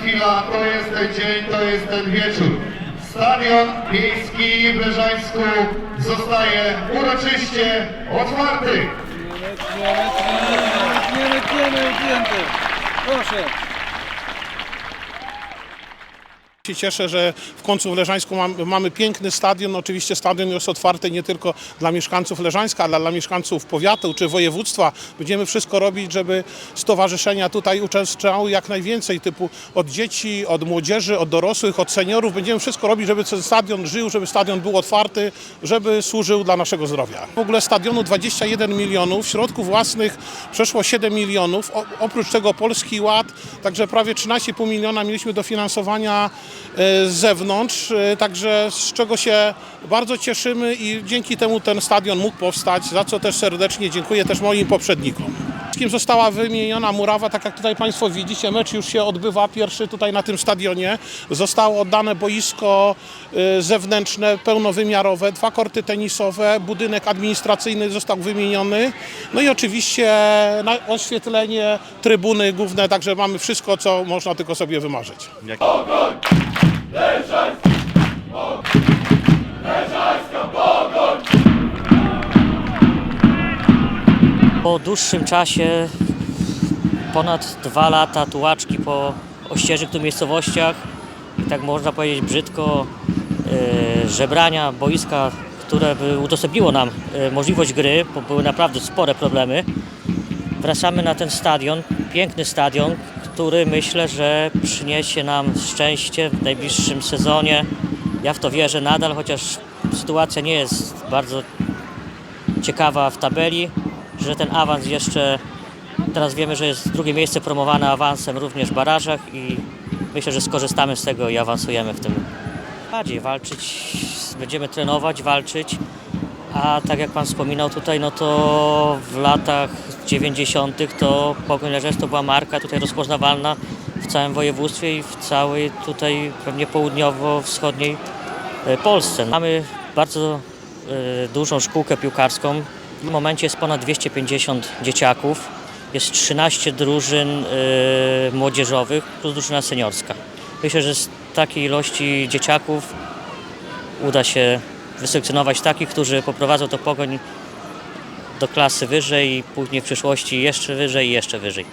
chwila, to jest ten dzień, to jest ten wieczór. Stadion Miejski w Leżańsku zostaje uroczyście otwarty. Tniemy, tniemy, tniemy. Proszę. Się cieszę, że w końcu w Leżańsku mam, mamy piękny stadion. Oczywiście stadion jest otwarty nie tylko dla mieszkańców Leżańska, ale dla mieszkańców powiatu czy województwa. Będziemy wszystko robić, żeby stowarzyszenia tutaj uczestniczyły jak najwięcej, typu od dzieci, od młodzieży, od dorosłych, od seniorów. Będziemy wszystko robić, żeby ten stadion żył, żeby stadion był otwarty, żeby służył dla naszego zdrowia. W ogóle stadionu 21 milionów, środków własnych przeszło 7 milionów, o, oprócz tego Polski Ład, także prawie 13,5 miliona mieliśmy dofinansowania z zewnątrz, e, także z czego się bardzo cieszymy i dzięki temu ten stadion mógł powstać, za co też serdecznie dziękuję też moim poprzednikom. Została wymieniona murawa, tak jak tutaj Państwo widzicie, mecz już się odbywa, pierwszy tutaj na tym stadionie. Zostało oddane boisko y, zewnętrzne, pełnowymiarowe, dwa korty tenisowe, budynek administracyjny został wymieniony. No i oczywiście oświetlenie, trybuny główne, także mamy wszystko, co można tylko sobie wymarzyć. Po dłuższym czasie, ponad dwa lata tułaczki po ościeżych tu miejscowościach, i tak można powiedzieć brzydko, e, żebrania boiska, które by udostępniło nam e, możliwość gry, bo były naprawdę spore problemy. Wracamy na ten stadion, piękny stadion, który myślę, że przyniesie nam szczęście w najbliższym sezonie. Ja w to wierzę nadal, chociaż sytuacja nie jest bardzo ciekawa w tabeli, że ten awans jeszcze, teraz wiemy, że jest drugie miejsce promowane awansem również w barażach i myślę, że skorzystamy z tego i awansujemy w tym. Bardziej walczyć, będziemy trenować, walczyć, a tak jak Pan wspominał tutaj, no to w latach 90. to Pogoń Leżeć to była marka tutaj rozpoznawalna w całym województwie i w całej tutaj pewnie południowo-wschodniej e, Polsce. Mamy bardzo e, dużą szkółkę piłkarską. W tym momencie jest ponad 250 dzieciaków. Jest 13 drużyn e, młodzieżowych plus drużyna seniorska. Myślę, że z takiej ilości dzieciaków uda się wyselekcjonować takich, którzy poprowadzą to pogoń do klasy wyżej i później w przyszłości jeszcze wyżej i jeszcze wyżej.